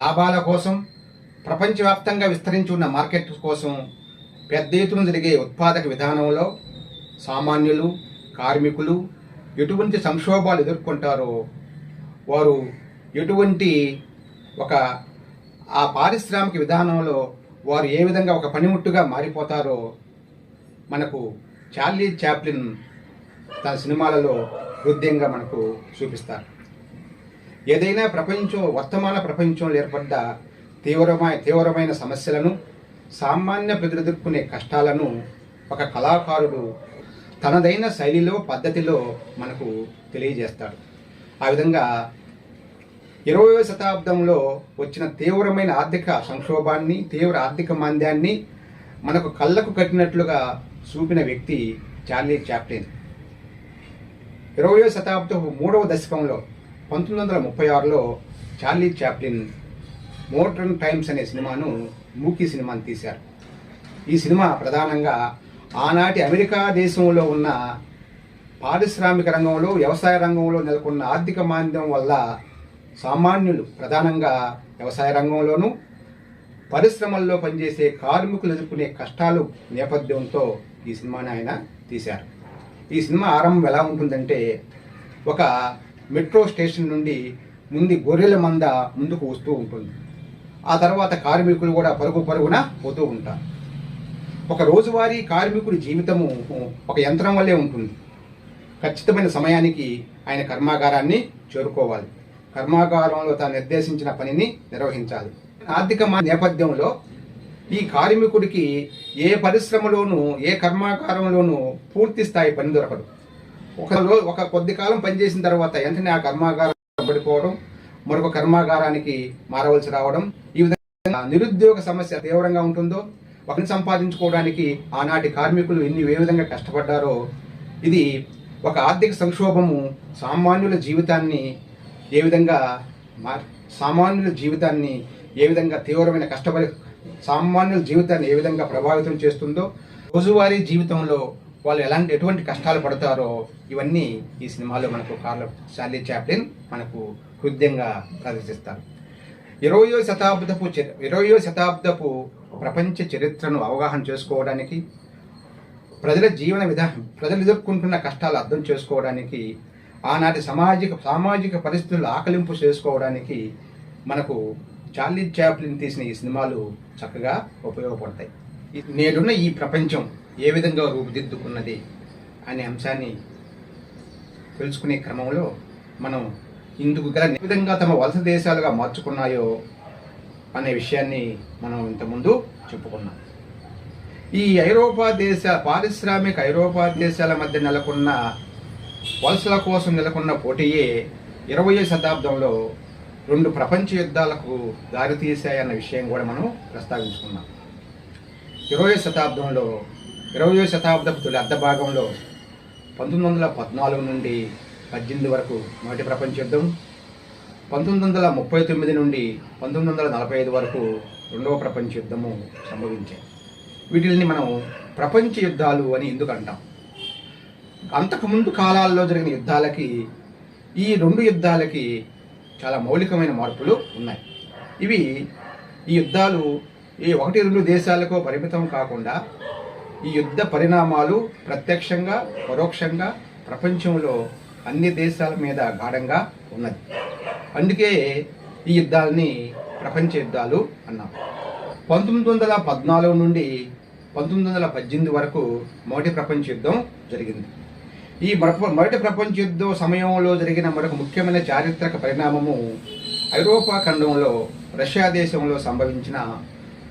లాభాల కోసం ప్రపంచవ్యాప్తంగా విస్తరించి ఉన్న మార్కెట్ కోసం పెద్ద ఎత్తున జరిగే ఉత్పాదక విధానంలో సామాన్యులు కార్మికులు ఎటువంటి సంక్షోభాలు ఎదుర్కొంటారో వారు ఎటువంటి ఒక ఆ పారిశ్రామిక విధానంలో వారు ఏ విధంగా ఒక పనిముట్టుగా మారిపోతారో మనకు చార్లీ చాప్లిన్ తన సినిమాలలో హృదయంగా మనకు చూపిస్తారు. ఏదైనా ప్రపంచం వర్తమాన ప్రపంచంలో ఏర్పడ్డ తీవ్రమైన తీవ్రమైన సమస్యలను సామాన్య ప్రజలు ఎదుర్కొనే కష్టాలను ఒక కళాకారుడు తనదైన శైలిలో పద్ధతిలో మనకు తెలియజేస్తాడు. ఆ విధంగా ఇరవయో శతాబ్దంలో వచ్చిన తీవ్రమైన ఆర్థిక సంక్షోభాన్ని తీవ్ర ఆర్థిక మాంద్యాన్ని మనకు కళ్ళకు కట్టినట్లుగా చూపిన వ్యక్తి చార్లీ చాప్లిన్. ఇరవయో శతాబ్దపు మూడవ దశకంలో పంతొమ్మిది వందల ముప్పై ఆరులో చార్లీ చాప్లిన్ మోడర్న్ టైమ్స్ అనే సినిమాను మూకీ సినిమాను తీశారు. ఈ సినిమా ప్రధానంగా ఆనాటి అమెరికా దేశంలో ఉన్న పారిశ్రామిక రంగంలో వ్యవసాయ రంగంలో నెలకొన్న ఆర్థిక మాంద్యం వల్ల సామాన్యులు ప్రధానంగా వ్యవసాయ రంగంలోనూ పరిశ్రమల్లో పనిచేసే కార్మికులు ఎదుర్కొనే కష్టాలు నేపథ్యంతో ఈ సినిమాని ఆయన తీశారు. ఈ సినిమా ఆరంభం ఎలా ఉంటుందంటే ఒక మెట్రో స్టేషన్ నుండి ముందు గొర్రెల మంద ముందుకు వస్తూ ఉంటుంది. ఆ తర్వాత కార్మికులు కూడా పరుగు పరుగున పోతూ ఉంటారు. ఒక రోజువారీ కార్మికుడి జీవితము ఒక యంత్రం వల్లే ఉంటుంది. ఖచ్చితమైన సమయానికి ఆయన కర్మాగారాన్ని చేరుకోవాలి. కర్మాగారంలో తాను నిర్దేశించిన పనిని నిర్వహించాలి. ఆర్థిక నేపథ్యంలో ఈ కార్మికుడికి ఏ పరిశ్రమలోనూ ఏ కర్మాగారంలోనూ పూర్తి స్థాయి పని దొరకదు. ఒక ఒక కొద్ది కాలం పనిచేసిన తర్వాత వెంటనే ఆ కర్మాగారం పడిపోవడం మరొక కర్మాగారానికి మారవలసి రావడం ఈ విధంగా నిరుద్యోగ సమస్య తీవ్రంగా ఉంటుందో ఒకరిని సంపాదించుకోవడానికి ఆనాటి కార్మికులు ఎన్ని ఏ విధంగా కష్టపడ్డారో ఇది ఒక ఆర్థిక సంక్షోభము సామాన్యుల జీవితాన్ని ఏ విధంగా మార్ సామాన్యుల జీవితాన్ని ఏ విధంగా తీవ్రమైన కష్టపడి సామాన్యుల జీవితాన్ని ఏ విధంగా ప్రభావితం చేస్తుందో రోజువారీ జీవితంలో వాళ్ళు ఎలాంటి ఎటువంటి కష్టాలు పడతారో ఇవన్నీ ఈ సినిమాలో మనకు కార్ల చార్లీ చాప్లిన్ మనకు హృదయంగా ప్రదర్శిస్తారు. ఇరవయో శతాబ్దపు ఇరవయో శతాబ్దపు ప్రపంచ చరిత్రను అవగాహన చేసుకోవడానికి ప్రజల జీవన విధానం ప్రజలు ఎదుర్కొంటున్న కష్టాలు అర్థం చేసుకోవడానికి ఆనాటి సామాజిక సామాజిక పరిస్థితులు ఆకలింపు చేసుకోవడానికి మనకు చార్లీ చాప్లిన్ తీసిన ఈ సినిమాలు చక్కగా ఉపయోగపడతాయి. నేడున్న ఈ ప్రపంచం ఏ విధంగా రూపుదిద్దుకున్నది అనే అంశాన్ని తెలుసుకునే క్రమంలో మనం ఇందుకు గల ఏ విధంగా తమ వలస దేశాలుగా మార్చుకున్నాయో అనే విషయాన్ని మనం ఇంతకుముందు చెప్పుకున్నాం. ఈ ఐరోపా దేశ పారిశ్రామిక ఐరోపా దేశాల మధ్య నెలకొన్న వలసల కోసం నెలకొన్న పోటీయే ఇరవయో శతాబ్దంలో రెండు ప్రపంచ యుద్ధాలకు దారితీశాయన్న విషయం కూడా మనం ప్రస్తావించుకున్నాం. ఇరవయో శతాబ్దంలో ఇరవయో శతాబ్దపు తొలి అర్ధ భాగంలో పంతొమ్మిది వందల పద్నాలుగు నుండి పద్దెనిమిది వరకు మొదటి ప్రపంచ యుద్ధం పంతొమ్మిది వందల ముప్పై తొమ్మిది నుండి పంతొమ్మిది వందల నలభై ఐదు వరకు రెండవ ప్రపంచ యుద్ధము సంభవించాయి. వీటిని మనం ప్రపంచ యుద్ధాలు అని ఎందుకు అంటాం? అంతకుముందు కాలాల్లో జరిగిన యుద్ధాలకి ఈ రెండు యుద్ధాలకి చాలా మౌలికమైన మార్పులు ఉన్నాయి. ఇవి ఈ యుద్ధాలు ఈ ఒకటి రెండు దేశాలకు పరిమితం కాకుండా ఈ యుద్ధ పరిణామాలు ప్రత్యక్షంగా పరోక్షంగా ప్రపంచంలో అన్ని దేశాల మీద గాఢంగా ఉన్నది. అందుకే ఈ యుద్ధాలని ప్రపంచ యుద్ధాలు అన్నాం. పంతొమ్మిది వందల పద్నాలుగు నుండి పంతొమ్మిది వందల పద్దెనిమిది వరకు మొదటి ప్రపంచ యుద్ధం జరిగింది. ఈ మొదటి ప్రపంచ యుద్ధం సమయంలో జరిగిన మరొక ముఖ్యమైన చారిత్రక పరిణామము ఐరోపా ఖండంలో రష్యా దేశంలో సంభవించిన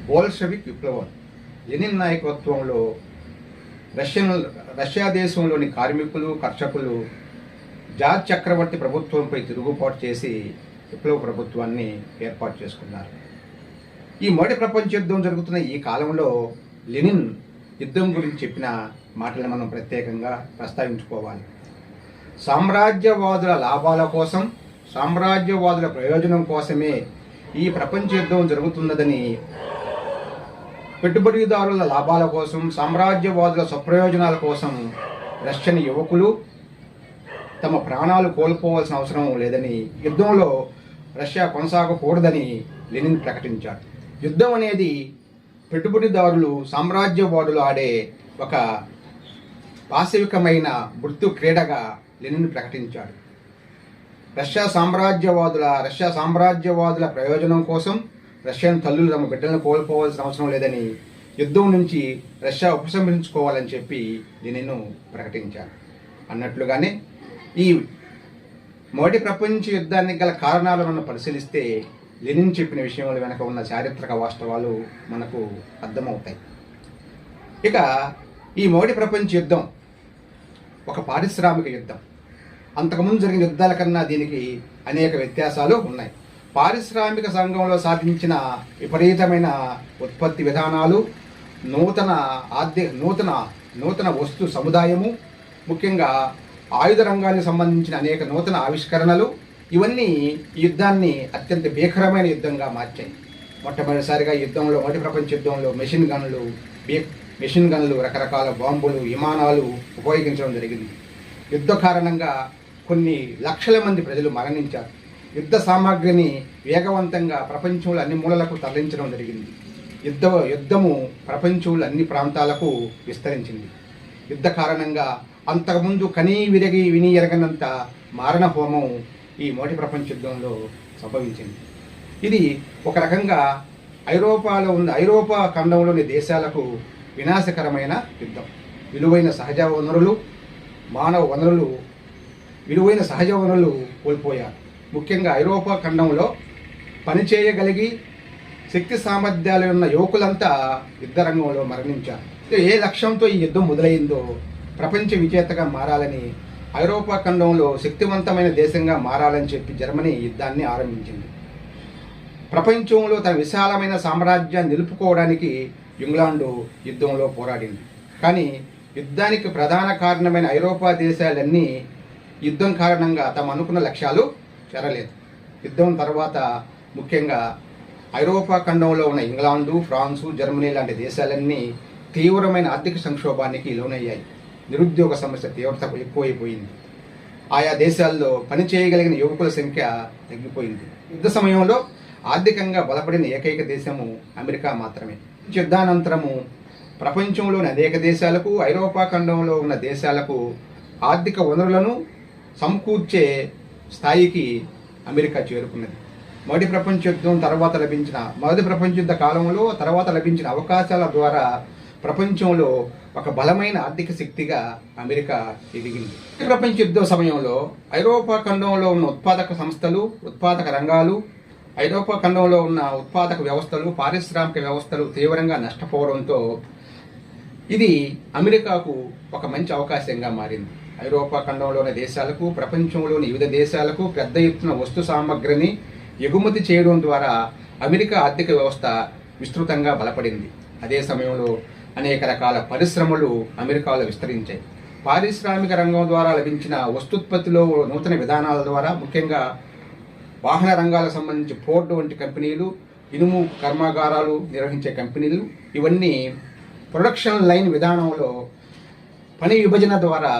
బోల్షవిక్ విప్లవం. లెనిన్ నాయకత్వంలో రష్యన్ రష్యా దేశంలోని కార్మికులు కర్షకులు జార్జ్ చక్రవర్తి ప్రభుత్వంపై తిరుగుబాటు చేసి విప్లవ ప్రభుత్వాన్ని ఏర్పాటు చేసుకున్నారు. ఈ మొదటి ప్రపంచ యుద్ధం జరుగుతున్న ఈ కాలంలో లెనిన్ యుద్ధం గురించి చెప్పిన మాటలను మనం ప్రత్యేకంగా ప్రస్తావించుకోవాలి. సామ్రాజ్యవాదుల లాభాల కోసం సామ్రాజ్యవాదుల ప్రయోజనం కోసమే ఈ ప్రపంచ యుద్ధం జరుగుతున్నదని పెట్టుబడిదారుల లాభాల కోసం సామ్రాజ్యవాదుల స్వప్రయోజనాల కోసం రష్యన్ యువకులు తమ ప్రాణాలు కోల్పోవాల్సిన అవసరం లేదని యుద్ధంలో రష్యా కొనసాగకూడదని లెనిన్ ప్రకటించాడు యుద్ధం అనేది పెట్టుబడిదారులు సామ్రాజ్యవాదులు ఆడే ఒక పాశవికమైన మృత్యు క్రీడగా లెనిన్ ప్రకటించాడు రష్యా సామ్రాజ్యవాదుల రష్యా సామ్రాజ్యవాదుల ప్రయోజనం కోసం రష్యన్ తల్లులు తమ బిడ్డలను కోల్పోవాల్సిన అవసరం లేదని యుద్ధం నుంచి రష్యా ఉపసంహరించుకోవాలని చెప్పి దీనిను ప్రకటించాను అన్నట్లుగానే ఈ మొదటి ప్రపంచ యుద్ధానికి గల కారణాలను మనం పరిశీలిస్తే లెనిన్ చెప్పిన విషయంలో వెనక ఉన్న చారిత్రక వాస్తవాలు మనకు అర్థమవుతాయి. ఇక ఈ మొదటి ప్రపంచ యుద్ధం ఒక పారిశ్రామిక యుద్ధం. అంతకుముందు జరిగిన యుద్ధాల కన్నా దీనికి అనేక వ్యత్యాసాలు ఉన్నాయి. పారిశ్రామిక సంఘంలో సాధించిన విపరీతమైన ఉత్పత్తి విధానాలు నూతన ఆర్థిక నూతన నూతన వస్తు సముదాయము ముఖ్యంగా ఆయుధ రంగానికి సంబంధించిన అనేక నూతన ఆవిష్కరణలు ఇవన్నీ ఈ యుద్ధాన్ని అత్యంత భీకరమైన యుద్ధంగా మార్చాయి. మొట్టమొదటిసారిగా యుద్ధంలో మొదటి ప్రపంచ యుద్ధంలో మెషిన్ గన్లు బీ మెషిన్ గన్లు రకరకాల బాంబులు విమానాలు ఉపయోగించడం జరిగింది. యుద్ధ కారణంగా కొన్ని లక్షల మంది ప్రజలు మరణించారు. యుద్ధ సామాగ్రిని వేగవంతంగా ప్రపంచంలో అన్ని మూలలకు తరలించడం జరిగింది. యుద్ధ యుద్ధము ప్రపంచంలో అన్ని ప్రాంతాలకు విస్తరించింది. యుద్ధ కారణంగా అంతకుముందు కనీ విరగి విని ఎరగనంత మారణ హోమం ఈ మొదటి ప్రపంచ యుద్ధంలో సంభవించింది. ఇది ఒక రకంగా ఐరోపాలో ఉన్న ఐరోపా ఖండంలోని దేశాలకు వినాశకరమైన యుద్ధం. విలువైన సహజ వనరులు మానవ వనరులు విలువైన సహజ వనరులు కోల్పోయారు. ముఖ్యంగా ఐరోపా ఖండంలో పనిచేయగలిగి శక్తి సామర్థ్యాలు ఉన్న యువకులంతా యుద్ధ రంగంలో మరణించారు ఏ లక్ష్యంతో ఈ యుద్ధం మొదలైందో ప్రపంచ విజేతగా మారాలని ఐరోపా ఖండంలో శక్తివంతమైన దేశంగా మారాలని చెప్పి జర్మనీ యుద్ధాన్ని ఆరంభించింది. ప్రపంచంలో తన విశాలమైన సామ్రాజ్యాన్ని నిలుపుకోవడానికి ఇంగ్లాండు యుద్ధంలో పోరాడింది. కానీ యుద్ధానికి ప్రధాన కారణమైన ఐరోపా దేశాలన్నీ యుద్ధం కారణంగా తమ అనుకున్న లక్ష్యాలు చేరలేదు యుద్ధం తర్వాత ముఖ్యంగా ఐరోపా ఖండంలో ఉన్న ఇంగ్లాండు ఫ్రాన్సు జర్మనీ లాంటి దేశాలన్నీ తీవ్రమైన ఆర్థిక సంక్షోభానికి లోనయ్యాయి. నిరుద్యోగ సమస్య తీవ్రత ఎక్కువైపోయింది. ఆయా దేశాల్లో పని చేయగలిగిన యువకుల సంఖ్య తగ్గిపోయింది. యుద్ధ సమయంలో ఆర్థికంగా బలపడిన ఏకైక దేశము అమెరికా మాత్రమే. యుద్ధానంతరము ప్రపంచంలోని అనేక దేశాలకు ఐరోపా ఖండంలో ఉన్న దేశాలకు ఆర్థిక వనరులను సమకూర్చే స్థాయికి అమెరికా చేరుకున్నది. మొదటి ప్రపంచ యుద్ధం తర్వాత లభించిన మొదటి ప్రపంచ యుద్ధ కాలంలో తర్వాత లభించిన అవకాశాల ద్వారా ప్రపంచంలో ఒక బలమైన ఆర్థిక శక్తిగా అమెరికా ఎదిగింది. ప్రపంచ యుద్ధ సమయంలో ఐరోపా ఖండంలో ఉన్న ఉత్పాదక సంస్థలు ఉత్పాదక రంగాలు ఐరోపా ఖండంలో ఉన్న ఉత్పాదక వ్యవస్థలు పారిశ్రామిక వ్యవస్థలు తీవ్రంగా నష్టపోవడంతో ఇది అమెరికాకు ఒక మంచి అవకాశంగా మారింది. ఐరోపా ఖండంలోని దేశాలకు ప్రపంచంలోని వివిధ దేశాలకు పెద్ద ఎత్తున వస్తు సామగ్రిని ఎగుమతి చేయడం ద్వారా అమెరికా ఆర్థిక వ్యవస్థ విస్తృతంగా బలపడింది. అదే సమయంలో అనేక రకాల పరిశ్రమలు అమెరికాలో విస్తరించాయి. పారిశ్రామిక రంగం ద్వారా లభించిన వస్తుత్పత్తిలో నూతన విధానాల ద్వారా ముఖ్యంగా వాహన రంగాలకు సంబంధించి ఫోర్డ్ వంటి కంపెనీలు ఇనుము కర్మాగారాలు నిర్వహించే కంపెనీలు ఇవన్నీ ప్రొడక్షన్ లైన్ విధానంలో పని విభజన ద్వారా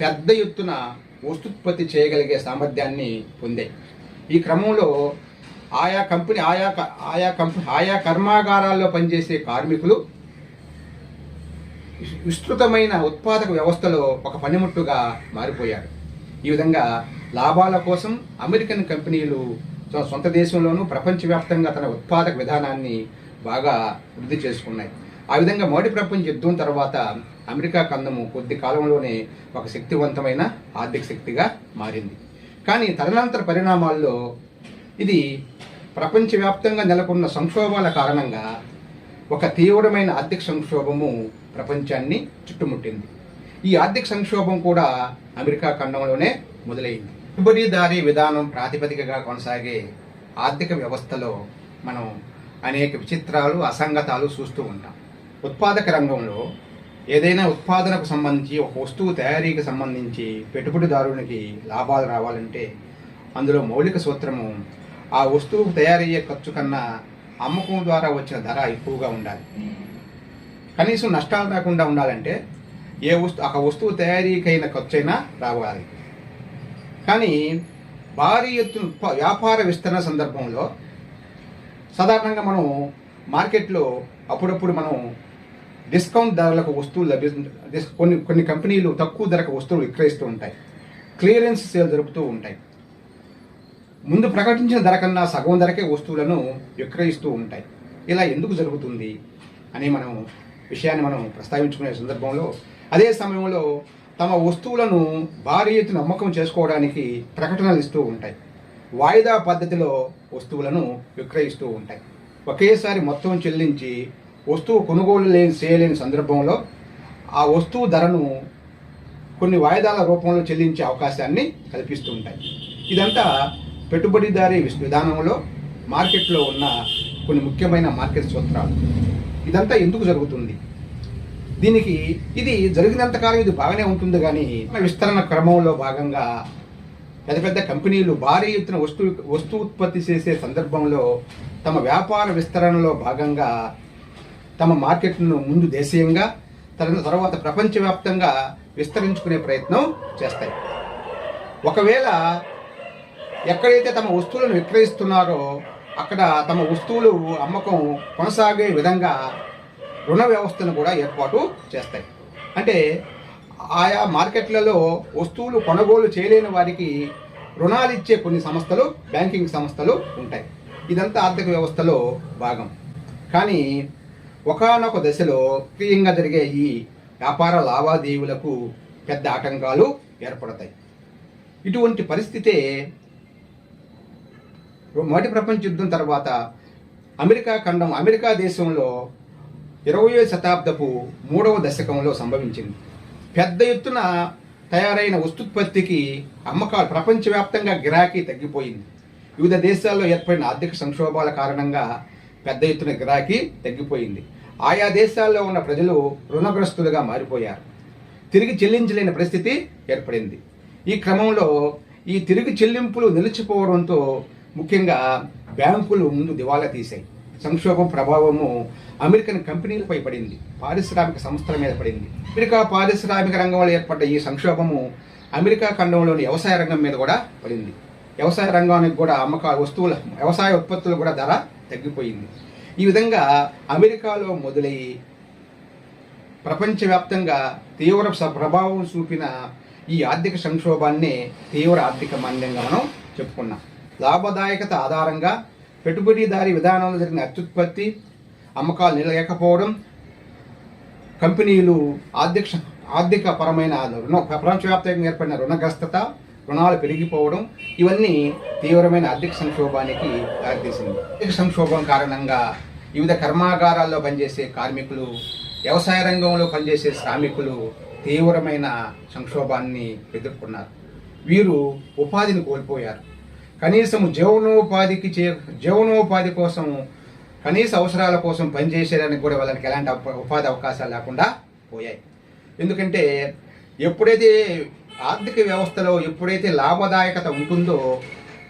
పెద్ద ఎత్తున వస్తుత్పత్తి చేయగలిగే సామర్థ్యాన్ని పొందాయి. ఈ క్రమంలో ఆయా కంపెనీ ఆయా క- ఆయా కంపెనీ ఆయా కర్మాగారాల్లో పనిచేసే కార్మికులు విస్తృతమైన ఉత్పాదక వ్యవస్థలో ఒక పనిముట్టుగా మారిపోయారు. ఈ విధంగా లాభాల కోసం అమెరికన్ కంపెనీలు తన సొంత దేశంలోనూ ప్రపంచవ్యాప్తంగా తన ఉత్పాదక విధానాన్ని బాగా వృద్ధి చేసుకున్నాయి. ఆ విధంగా మొదటి ప్రపంచ యుద్ధం తర్వాత అమెరికా కందము కొద్ది కాలంలోనే ఒక శక్తివంతమైన ఆర్థిక శక్తిగా మారింది. కానీ తదనంతర పరిణామాల్లో ఇది ప్రపంచవ్యాప్తంగా నెలకొన్న సంక్షోభాల కారణంగా ఒక తీవ్రమైన ఆర్థిక సంక్షోభము ప్రపంచాన్ని చుట్టుముట్టింది. ఈ ఆర్థిక సంక్షోభం కూడా అమెరికా ఖండంలోనే మొదలైంది. పెట్టుబడిదారీ విధానం ప్రాతిపదికగా కొనసాగే ఆర్థిక వ్యవస్థలో మనం అనేక విచిత్రాలు అసంగతాలు చూస్తూ ఉంటాం. ఉత్పాదక రంగంలో ఏదైనా ఉత్పాదనకు సంబంధించి ఒక వస్తువు తయారీకి సంబంధించి పెట్టుబడిదారునికి లాభాలు రావాలంటే అందులో మౌలిక సూత్రము ఆ వస్తువు తయారయ్యే ఖర్చు కన్నా అమ్మకం ద్వారా వచ్చిన ధర ఎక్కువగా ఉండాలి. కనీసం నష్టాలు రాకుండా ఉండాలంటే ఏ వస్తు ఒక వస్తువు తయారీకైన ఖర్చు అయినా రావాలి. కానీ భారీ ఎత్తున వ్యాపార విస్తరణ సందర్భంలో సాధారణంగా మనం మార్కెట్లో అప్పుడప్పుడు మనం డిస్కౌంట్ ధరలకు వస్తువులు లభి కొన్ని కొన్ని కంపెనీలు తక్కువ ధరకు వస్తువులు విక్రయిస్తూ ఉంటాయి. క్లియరెన్స్ సేల్ జరుపుతూ ఉంటాయి. ముందు ప్రకటించిన ధర కన్నా సగం ధరకే వస్తువులను విక్రయిస్తూ ఉంటాయి. ఇలా ఎందుకు జరుగుతుంది అని మనం విషయాన్ని మనం ప్రస్తావించుకునే సందర్భంలో అదే సమయంలో తమ వస్తువులను భారీ ఎత్తున అమ్మకం చేసుకోవడానికి ప్రకటనలు ఇస్తూ ఉంటాయి. వాయిదా పద్ధతిలో వస్తువులను విక్రయిస్తూ ఉంటాయి. ఒకేసారి మొత్తం చెల్లించి వస్తువు కొనుగోలు లేని చేయలేని సందర్భంలో ఆ వస్తువు ధరను కొన్ని వాయిదాల రూపంలో చెల్లించే అవకాశాన్ని కల్పిస్తూ ఉంటాయి. ఇదంతా పెట్టుబడిదారీ విధానంలో మార్కెట్లో ఉన్న కొన్ని ముఖ్యమైన మార్కెట్ సూత్రాలు. ఇదంతా ఎందుకు జరుగుతుంది? దీనికి ఇది జరిగినంత కాలం ఇది బాగానే ఉంటుంది కానీ విస్తరణ క్రమంలో భాగంగా పెద్ద పెద్ద కంపెనీలు భారీ ఎత్తున వస్తు వస్తు ఉత్పత్తి చేసే సందర్భంలో తమ వ్యాపార విస్తరణలో భాగంగా తమ మార్కెట్ను ముందు దేశీయంగా తన తర్వాత ప్రపంచవ్యాప్తంగా విస్తరించుకునే ప్రయత్నం చేస్తాయి. ఒకవేళ ఎక్కడైతే తమ వస్తువులను విక్రయిస్తున్నారో అక్కడ తమ వస్తువులు అమ్మకం కొనసాగే విధంగా రుణ వ్యవస్థను కూడా ఏర్పాటు చేస్తాయి. అంటే ఆయా మార్కెట్లలో వస్తువులు కొనుగోలు చేయలేని వారికి రుణాలు ఇచ్చే కొన్ని సంస్థలు బ్యాంకింగ్ సంస్థలు ఉంటాయి. ఇదంతా ఆర్థిక వ్యవస్థలో భాగం. కానీ ఒకానొక దశలో క్రియంగా జరిగే ఈ వ్యాపార లావాదేవీలకు పెద్ద ఆటంకాలు ఏర్పడతాయి. ఇటువంటి పరిస్థితే మొదటి ప్రపంచ యుద్ధం తర్వాత అమెరికా ఖండం అమెరికా దేశంలో ఇరవయో శతాబ్దపు మూడవ దశకంలో సంభవించింది. పెద్ద ఎత్తున తయారైన వస్తుత్పత్తికి అమ్మకాలు ప్రపంచవ్యాప్తంగా గిరాకీ తగ్గిపోయింది. వివిధ దేశాల్లో ఏర్పడిన ఆర్థిక సంక్షోభాల కారణంగా పెద్ద ఎత్తున గిరాకీ తగ్గిపోయింది. ఆయా దేశాల్లో ఉన్న ప్రజలు రుణగ్రస్తులుగా మారిపోయారు. తిరిగి చెల్లించలేని పరిస్థితి ఏర్పడింది. ఈ క్రమంలో ఈ తిరిగి చెల్లింపులు నిలిచిపోవడంతో ముఖ్యంగా బ్యాంకులు ముందు దివాలా తీశాయి. సంక్షోభం ప్రభావము అమెరికన్ కంపెనీలపై పడింది. పారిశ్రామిక సంస్థల మీద పడింది. అమెరికా పారిశ్రామిక రంగంలో ఏర్పడ్డ ఈ సంక్షోభము అమెరికా ఖండంలోని వ్యవసాయ రంగం మీద కూడా పడింది. వ్యవసాయ రంగానికి కూడా అమ్మకాల వస్తువుల వ్యవసాయ ఉత్పత్తులు కూడా ధర తగ్గిపోయింది. ఈ విధంగా అమెరికాలో మొదలయ్యి ప్రపంచవ్యాప్తంగా తీవ్ర ప్రభావం చూపిన ఈ ఆర్థిక సంక్షోభాన్ని తీవ్ర ఆర్థిక మాంద్యంగా మనం చెప్పుకున్నాం. లాభదాయకత ఆధారంగా పెట్టుబడిదారీ విధానంలో జరిగిన అత్యుత్పత్తి అమ్మకాలు నిలయకపోవడం కంపెనీలు ఆర్థిక ఆర్థిక పరమైన రుణ ప్రపంచవ్యాప్తంగా ఏర్పడిన రుణగ్రస్తత రుణాలు పెరిగిపోవడం ఇవన్నీ తీవ్రమైన ఆర్థిక సంక్షోభానికి దారితీసింది. ఆర్థిక సంక్షోభం కారణంగా వివిధ కర్మాగారాల్లో పనిచేసే కార్మికులు వ్యవసాయ రంగంలో పనిచేసే శ్రామికులు తీవ్రమైన సంక్షోభాన్ని ఎదుర్కొన్నారు. వీరు ఉపాధిని కోల్పోయారు. కనీసం జీవనోపాధికి చే జీవనోపాధి కోసం కనీస అవసరాల కోసం పనిచేసేదానికి కూడా వాళ్ళకి ఎలాంటి ఉపాధి అవకాశాలు లేకుండా పోయాయి. ఎందుకంటే ఎప్పుడైతే ఆర్థిక వ్యవస్థలో ఎప్పుడైతే లాభదాయకత ఉంటుందో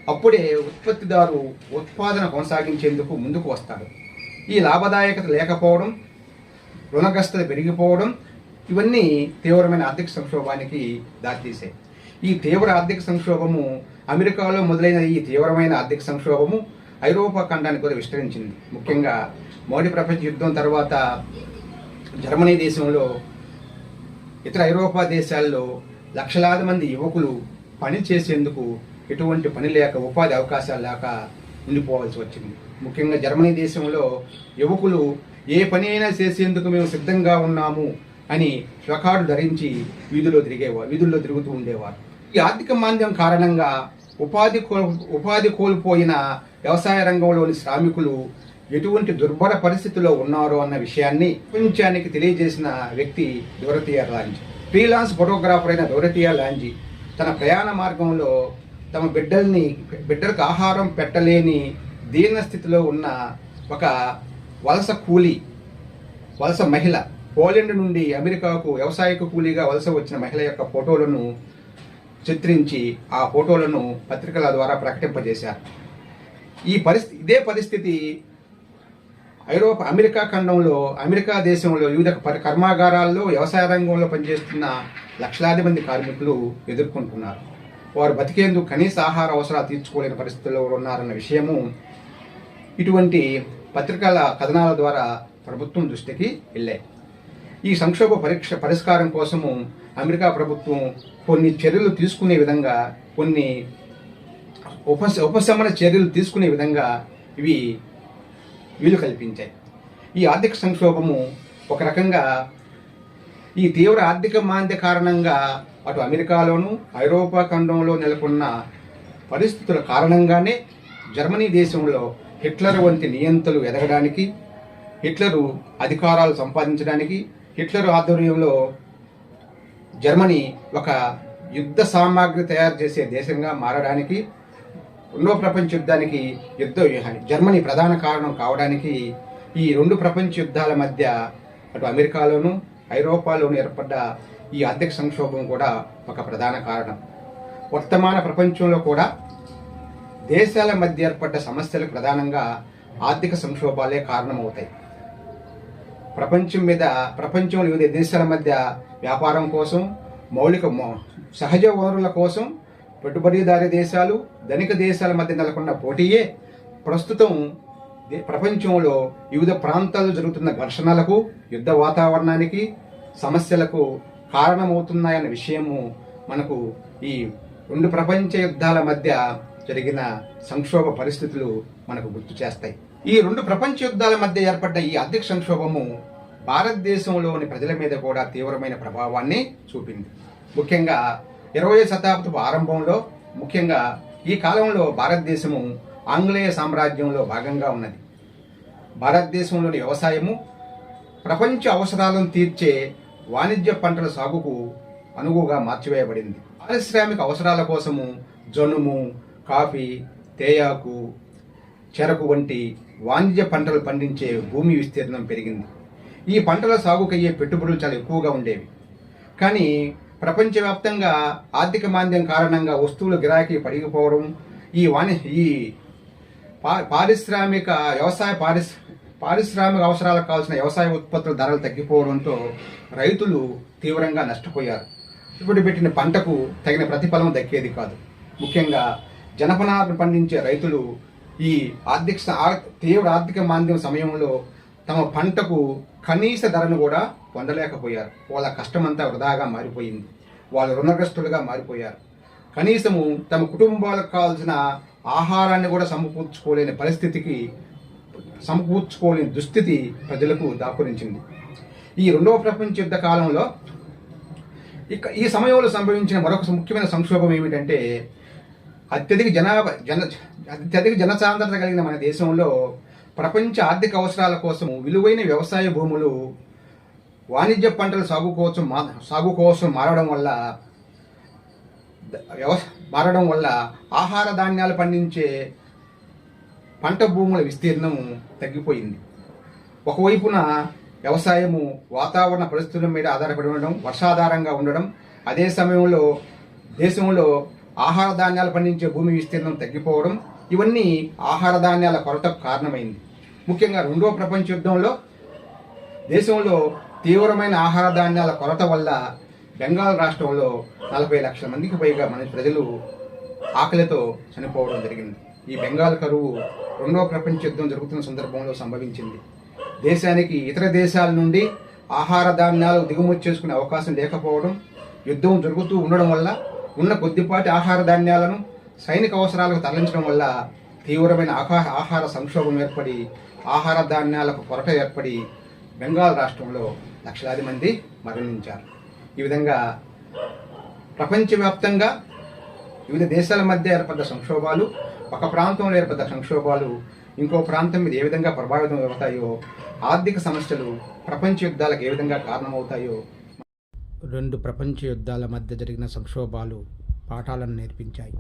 అప్పుడే ఉత్పత్తిదారు ఉత్పాదన కొనసాగించేందుకు ముందుకు వస్తాడు ఈ లాభదాయకత లేకపోవడం రుణగ్రస్తత పెరిగిపోవడం ఇవన్నీ తీవ్రమైన ఆర్థిక సంక్షోభానికి దారితీసాయి ఈ తీవ్ర ఆర్థిక సంక్షోభము అమెరికాలో మొదలైన ఈ తీవ్రమైన ఆర్థిక సంక్షోభము ఐరోపా ఖండానికి కూడా విస్తరించింది. ముఖ్యంగా మోడీ ప్రపంచ యుద్ధం తర్వాత జర్మనీ దేశంలో ఇతర ఐరోపా దేశాల్లో లక్షలాది మంది యువకులు పని చేసేందుకు ఎటువంటి పని లేక ఉపాధి అవకాశాలు లేక ఉండిపోవాల్సి వచ్చింది. ముఖ్యంగా జర్మనీ దేశంలో యువకులు ఏ పని అయినా చేసేందుకు మేము సిద్ధంగా ఉన్నాము అని ప్లకార్డు ధరించి వీధుల్లో తిరిగేవారు వీధుల్లో తిరుగుతూ ఉండేవారు. ఈ ఆర్థిక మాంద్యం కారణంగా ఉపాధి కో ఉపాధి కోల్పోయిన వ్యవసాయ రంగంలోని శ్రామికులు ఎటువంటి దుర్భర పరిస్థితిలో ఉన్నారో అన్న విషయాన్ని ప్రపంచానికి తెలియజేసిన వ్యక్తి దొరతియా లాంజీ ఫ్రీలాన్స్ ఫోటోగ్రాఫర్ అయిన దొరతియా లాంజీ తన ప్రయాణ మార్గంలో తమ బిడ్డల్ని బిడ్డలకు ఆహారం పెట్టలేని దీన స్థితిలో ఉన్న ఒక వలస కూలీ వలస మహిళ పోలెండ్ నుండి అమెరికాకు వ్యవసాయక కూలీగా వలస వచ్చిన మహిళ యొక్క ఫోటోలను చిత్రించి ఆ ఫోటోలను పత్రికల ద్వారా ప్రకటింపజేశారు. ఈ పరిస్థితి ఇదే పరిస్థితి ఐరోపా అమెరికా ఖండంలో అమెరికా దేశంలో వివిధ పరి- కర్మాగారాల్లో వ్యవసాయ రంగంలో పనిచేస్తున్న లక్షలాది మంది కార్మికులు ఎదుర్కొంటున్నారు. వారు బతికేందుకు కనీస ఆహార అవసరాలు తీర్చుకోలేని పరిస్థితుల్లో ఉన్నారన్న విషయము ఇటువంటి పత్రికల కథనాల ద్వారా ప్రభుత్వం దృష్టికి వెళ్ళాయి. ఈ సంక్షోభ పరీక్ష పరిష్కారం కోసము అమెరికా ప్రభుత్వం కొన్ని చర్యలు తీసుకునే విధంగా కొన్ని ఉపశ ఉపశమన చర్యలు తీసుకునే విధంగా ఇవి వీలు కల్పించాయి ఈ ఆర్థిక సంక్షోభము ఒక రకంగా ఈ తీవ్ర ఆర్థిక మాంద్య కారణంగా అటు అమెరికాలోను ఐరోపా ఖండంలో నెలకొన్న పరిస్థితుల కారణంగానే జర్మనీ దేశంలో హిట్లర్ వంటి నియంతలు ఎదగడానికి హిట్లరు అధికారాలు సంపాదించడానికి హిట్లర్ ఆధ్వర్యంలో జర్మనీ ఒక యుద్ధ సామాగ్రి తయారు చేసే దేశంగా మారడానికి రెండో ప్రపంచ యుద్ధానికి యుద్ధ జర్మనీ ప్రధాన కారణం కావడానికి ఈ రెండు ప్రపంచ యుద్ధాల మధ్య అటు అమెరికాలోను ఐరోపాలోను ఏర్పడ్డ ఈ ఆర్థిక సంక్షోభం కూడా ఒక ప్రధాన కారణం. వర్తమాన ప్రపంచంలో కూడా దేశాల మధ్య ఏర్పడ్డ సమస్యలు ప్రధానంగా ఆర్థిక సంక్షోభాలే కారణమవుతాయి. ప్రపంచం మీద ప్రపంచంలో వివిధ దేశాల మధ్య వ్యాపారం కోసం మౌలిక మౌ- సహజ వనరుల కోసం పెట్టుబడిదారి దేశాలు ధనిక దేశాల మధ్య నెలకొన్న పోటీయే. ప్రస్తుతం ప్రపంచంలో వివిధ ప్రాంతాల్లో జరుగుతున్న ఘర్షణలకు యుద్ధ వాతావరణానికి సమస్యలకు కారణమవుతున్నాయన్న విషయము మనకు ఈ రెండు ప్రపంచ యుద్ధాల మధ్య జరిగిన సంక్షోభ పరిస్థితులు మనకు గుర్తు చేస్తాయి. ఈ రెండు ప్రపంచ యుద్ధాల మధ్య ఏర్పడ్డ ఈ ఆర్థిక సంక్షోభము భారతదేశంలోని ప్రజల మీద కూడా తీవ్రమైన ప్రభావాన్ని చూపింది. ముఖ్యంగా ఇరవై శతాబ్దపు ఆరంభంలో ముఖ్యంగా ఈ కాలంలో భారతదేశము ఆంగ్లేయ సామ్రాజ్యంలో భాగంగా ఉన్నది. భారతదేశంలోని వ్యవసాయము ప్రపంచ అవసరాలను తీర్చే వాణిజ్య పంటల సాగుకు అనువుగా మార్చివేయబడింది. పారిశ్రామిక అవసరాల కోసము జనుము కాఫీ తేయాకు చెరకు వంటి వాణిజ్య పంటలు పండించే భూమి విస్తీర్ణం పెరిగింది. ఈ పంటల సాగుకయ్యే పెట్టుబడులు చాలా ఎక్కువగా ఉండేవి. కానీ ప్రపంచవ్యాప్తంగా ఆర్థిక మాంద్యం కారణంగా వస్తువుల గిరాకీ పడిగిపోవడం ఈ వాణి ఈ పా- పారిశ్రామిక వ్యవసాయ పారిశ్ పారిశ్రామిక అవసరాలకు కావాల్సిన వ్యవసాయ ఉత్పత్తుల ధరలు తగ్గిపోవడంతో రైతులు తీవ్రంగా నష్టపోయారు. ఇప్పుడు పెట్టిన పంటకు తగిన ప్రతిఫలం దక్కేది కాదు. ముఖ్యంగా జనపనారను పండించే రైతులు ఈ ఆర్థిక తీవ్ర ఆర్థిక మాంద్యం సమయంలో తమ పంటకు కనీస ధరను కూడా పొందలేకపోయారు. వాళ్ళ కష్టమంతా వృధాగా మారిపోయింది. వాళ్ళు రుణగ్రస్తులుగా మారిపోయారు. కనీసము తమ కుటుంబాలకు కావాల్సిన ఆహారాన్ని కూడా సమకూర్చుకోలేని పరిస్థితికి సమకూర్చుకోలేని దుస్థితి ప్రజలకు దాపురించింది. ఈ రెండవ ప్రపంచ యుద్ధ కాలంలో ఇక ఈ సమయంలో సంభవించిన మరొక ముఖ్యమైన సంక్షోభం ఏమిటంటే అత్యధిక జనాభా జన అత్యధిక జనసాంద్రత కలిగిన మన దేశంలో ప్రపంచ ఆర్థిక అవసరాల కోసం విలువైన వ్యవసాయ భూములు వాణిజ్య పంటల సాగు కోసం మా సాగు కోసం మారడం వల్ల మారడం వల్ల ఆహార ధాన్యాలు పండించే పంట భూముల విస్తీర్ణం తగ్గిపోయింది. ఒకవైపున వ్యవసాయము వాతావరణ పరిస్థితుల మీద ఆధారపడి ఉండడం వర్షాధారంగా ఉండడం అదే సమయంలో దేశంలో ఆహార ధాన్యాలు పండించే భూమి విస్తీర్ణం తగ్గిపోవడం ఇవన్నీ ఆహార ధాన్యాల కొరతకు కారణమైంది. ముఖ్యంగా రెండవ ప్రపంచ యుద్ధంలో దేశంలో తీవ్రమైన ఆహార ధాన్యాల కొరత వల్ల బెంగాల్ రాష్ట్రంలో నలభై లక్షల మందికి పైగా మన ప్రజలు ఆకలితో చనిపోవడం జరిగింది. ఈ బెంగాల్ కరువు రెండవ ప్రపంచ యుద్ధం జరుగుతున్న సందర్భంలో సంభవించింది. దేశానికి ఇతర దేశాల నుండి ఆహార ధాన్యాలు దిగుమతి చేసుకునే అవకాశం లేకపోవడం యుద్ధం జరుగుతూ ఉండడం వల్ల ఉన్న కొద్దిపాటి ఆహార ధాన్యాలను సైనిక అవసరాలకు తరలించడం వల్ల తీవ్రమైన ఆహార ఆహార సంక్షోభం ఏర్పడి ఆహార ధాన్యాలకు కొరత ఏర్పడి బెంగాల్ రాష్ట్రంలో లక్షలాది మంది మరణించారు. ఈ విధంగా ప్రపంచవ్యాప్తంగా వివిధ దేశాల మధ్య ఏర్పడ్డ సంక్షోభాలు ఒక ప్రాంతంలో ఏర్పడ్డ సంక్షోభాలు ఇంకో ప్రాంతం మీద ఏ విధంగా ప్రభావితం అవుతాయో ఆర్థిక సమస్యలు ప్రపంచ యుద్ధాలకు ఏ విధంగా కారణమవుతాయో రెండు ప్రపంచ యుద్ధాల మధ్య జరిగిన సంక్షోభాలు పాఠాలను నేర్పించాయి.